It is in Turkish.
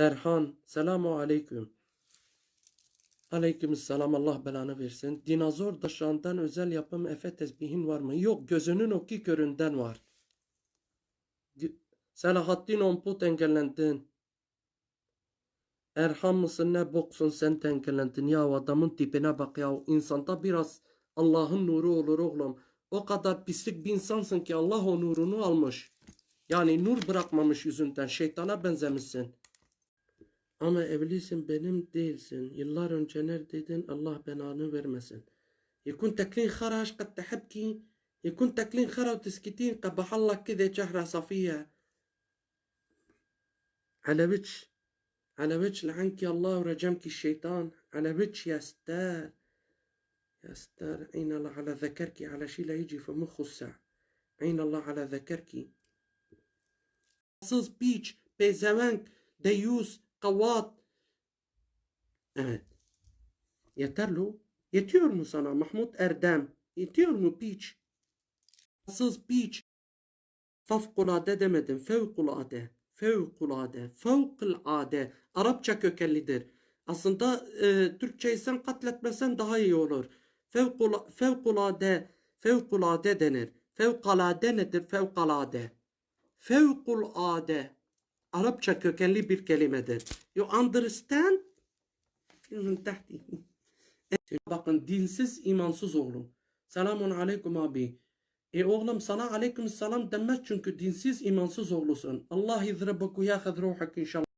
Erhan. Selamu aleyküm. Aleyküm selam Allah belanı versin. Dinozor daşağından özel yapım Efe tesbihin var mı? Yok gözünün oki köründen var. Selahattin Onput engellendin. Erhan mısın ne boksun sen engellendin ya adamın tipine bak ya. İnsanda biraz Allah'ın nuru olur oğlum. O kadar pislik bir insansın ki Allah o nurunu almış. Yani nur bırakmamış yüzünden şeytana benzemişsin. Ama evlisin benim değilsin. Yıllar önce neredeydin Allah belanı vermesin. يكون تاكلين خرا إيش قد تحبكي يكون تاكلين خرا وتسكتين قبح الله كذا شهرة صفية على وجه على وجه لعنك الله ورجمك الشيطان على وجه يا ستار يا ستار عين الله على ذكرك على شي لا يجي في مخه الساعة عين الله على ذكرك Sız piç, pezevenk, deyus, kavat. Evet. Yeter lo. Yetiyor mu sana Mahmut Erdem? Yetiyor mu piç? Sız piç. Fevkulade demedim. Fevkulade. Fevkulade. Fevkulade. Arapça kökenlidir. Aslında e, Türkçeyi sen katletmesen daha iyi olur. Fevkula, fevkulade. Fevkulade denir. Fevkalade nedir? Fevkalade. Fevkulade. Arapça kökenli bir kelimedir. You understand? Bakın dinsiz imansız oğlum. Selamun aleyküm abi. E oğlum sana aleyküm selam denmez çünkü dinsiz imansız oğlusun. Allah yedrebeku ya ruhak inşallah.